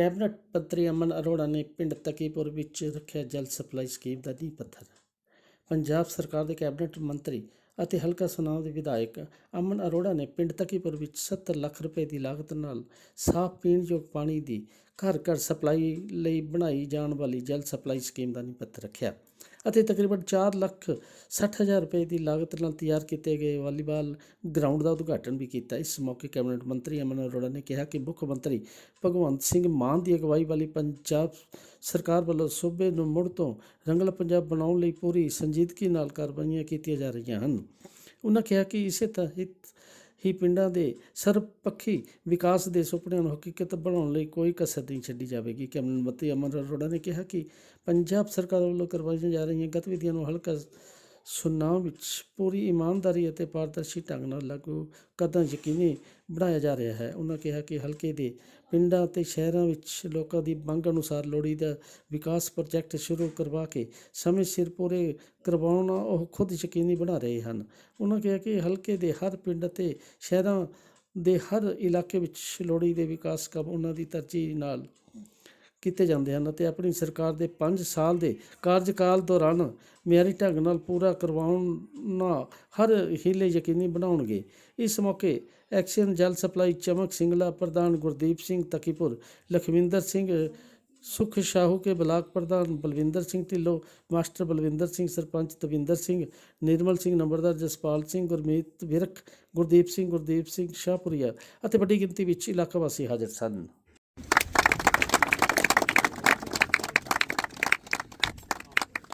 Cabinet ਮੰਤਰੀ ਅਮਨ ਅਰੋੜਾ ਨੇ ਪਿੰਡ ਤਕੀਪੁਰ ਵਿੱਚ ਰੱਖਿਆ ਜਲ ਸਪਲਾਈ ਸਕੀਮ ਦਾ ਨੀਂਹ ਪੱਥਰ। ਪੰਜਾਬ ਸਰਕਾਰ ਦੇ ਕੈਬਨਿਟ ਮੰਤਰੀ ਅਤੇ ਹਲਕਾ ਸੁਨਾਮ ਦੇ ਵਿਧਾਇਕ ਅਮਨ ਅਰੋੜਾ ਨੇ ਪਿੰਡ ਤਕੀਪੁਰ ਵਿੱਚ 70 ਲੱਖ ਰੁਪਏ ਦੀ ਲਾਗਤ ਨਾਲ ਸਾਫ਼ ਪੀਣਯੋਗ ਪਾਣੀ ਦੀ ਘਰ ਘਰ ਸਪਲਾਈ ਲਈ ਬਣਾਈ ਜਾਣ ਵਾਲੀ ਜਲ ਸਪਲਾਈ ਸਕੀਮ ਦਾ ਨੀਂਹ ਪੱਥਰ ਰੱਖਿਆ ਅਤੇ ਤਕਰੀਬਨ 4 ਲੱਖ 60 ਹਜ਼ਾਰ ਰੁਪਏ ਦੀ ਲਾਗਤ ਨਾਲ ਤਿਆਰ ਕੀਤੇ ਗਏ ਵਾਲੀਬਾਲ ਗਰਾਊਂਡ ਦਾ ਉਦਘਾਟਨ ਵੀ ਕੀਤਾ। ਇਸ ਮੌਕੇ ਕੈਬਨਿਟ ਮੰਤਰੀ ਅਮਨ ਅਰੋੜਾ ਨੇ ਕਿਹਾ ਕਿ ਮੁੱਖ ਮੰਤਰੀ ਭਗਵੰਤ ਸਿੰਘ ਮਾਨ ਦੀ ਅਗਵਾਈ ਵਾਲੀ ਪੰਜਾਬ ਸਰਕਾਰ ਵੱਲੋਂ ਸੂਬੇ ਨੂੰ ਮੁੜ ਤੋਂ ਰੰਗਲਾ ਪੰਜਾਬ ਬਣਾਉਣ ਲਈ ਪੂਰੀ ਸੰਜੀਦਗੀ ਨਾਲ ਕਾਰਵਾਈਆਂ ਕੀਤੀਆਂ ਜਾ ਰਹੀਆਂ ਹਨ। ਉਹਨਾਂ ਕਿਹਾ ਕਿ ਇਸੇ ਤਹਿਤ ਹੀ ਪਿੰਡਾਂ ਦੇ ਸਰਬਪੱਖੀ ਵਿਕਾਸ ਦੇ ਸੁਪਨਿਆਂ ਨੂੰ ਹਕੀਕਤ ਬਣਾਉਣ ਲਈ ਕੋਈ ਕਸਰ ਨਹੀਂ ਛੱਡੀ ਜਾਵੇਗੀ। ਕੈਬਨਿਟ ਮੰਤਰੀ ਅਮਰ ਅਰੋੜਾ ਨੇ ਕਿਹਾ ਕਿ ਪੰਜਾਬ ਸਰਕਾਰ ਵੱਲੋਂ ਕਰਵਾਈਆਂ ਜਾ ਰਹੀਆਂ ਗਤੀਵਿਧੀਆਂ ਨੂੰ ਹਲਕਾ ਸੁਨਾਮ ਵਿੱਚ ਪੂਰੀ ਇਮਾਨਦਾਰੀ ਅਤੇ ਪਾਰਦਰਸ਼ੀ ਢੰਗ ਨਾਲ ਲਾਗੂ ਕਦਮ ਯਕੀਨੀ ਬਣਾਇਆ ਜਾ ਰਿਹਾ ਹੈ। ਉਹਨਾਂ ਕਿਹਾ ਕਿ ਹਲਕੇ ਦੇ ਪਿੰਡਾਂ ਅਤੇ ਸ਼ਹਿਰਾਂ ਵਿੱਚ ਲੋਕਾਂ ਦੀ ਮੰਗ ਅਨੁਸਾਰ ਲੋੜੀਂਦਾ ਵਿਕਾਸ ਪ੍ਰੋਜੈਕਟ ਸ਼ੁਰੂ ਕਰਵਾ ਕੇ ਸਮੇਂ ਸਿਰ ਪੂਰੇ ਕਰਵਾਉਣਾ ਉਹ ਖੁਦ ਯਕੀਨੀ ਬਣਾ ਰਹੇ ਹਨ। ਉਹਨਾਂ ਕਿਹਾ ਕਿ ਹਲਕੇ ਦੇ ਹਰ ਪਿੰਡ ਅਤੇ ਸ਼ਹਿਰਾਂ ਦੇ ਹਰ ਇਲਾਕੇ ਵਿੱਚ ਲੋੜੀਂਦੇ ਵਿਕਾਸ ਕੰਮ ਉਹਨਾਂ ਦੀ ਤਰਜੀਹ ਨਾਲ ਕੀਤੇ ਜਾਂਦੇ ਹਨ ਅਤੇ ਆਪਣੀ ਸਰਕਾਰ ਦੇ 5 ਸਾਲ ਦੇ ਕਾਰਜਕਾਲ ਦੌਰਾਨ ਮਿਆਰੀ ਢੰਗ ਨਾਲ ਪੂਰਾ ਕਰਵਾਉਣਾ ਹਰ ਹੀਲੇ ਯਕੀਨੀ ਬਣਾਉਣਗੇ। ਇਸ ਮੌਕੇ ਐਕਸ਼ਨ ਜਲ ਸਪਲਾਈ ਚਮਕ ਸਿੰਗਲਾ ਪ੍ਰਧਾਨ ਗੁਰਦੀਪ ਸਿੰਘ ਤਕੀਪੁਰ, ਲਖਵਿੰਦਰ ਸਿੰਘ ਸੁਖ ਸ਼ਾਹੂ ਕੇ ਬਲਾਕ ਪ੍ਰਧਾਨ ਬਲਵਿੰਦਰ ਸਿੰਘ ਢਿੱਲੋਂ, ਮਾਸਟਰ ਬਲਵਿੰਦਰ ਸਿੰਘ ਸਰਪੰਚ ਤਵਿੰਦਰ ਸਿੰਘ, ਨਿਰਮਲ ਸਿੰਘ ਨੰਬਰਦਾਰ ਜਸਪਾਲ ਸਿੰਘ, ਗੁਰਮੀਤ ਵਿਰਕ, ਗੁਰਦੀਪ ਸਿੰਘ ਗੁਰਦੀਪ ਸਿੰਘ ਸ਼ਾਹਪੁਰੀਆ ਅਤੇ ਵੱਡੀ ਗਿਣਤੀ ਵਿੱਚ ਇਲਾਕਾ ਵਾਸੀ ਹਾਜ਼ਰ ਸਨ।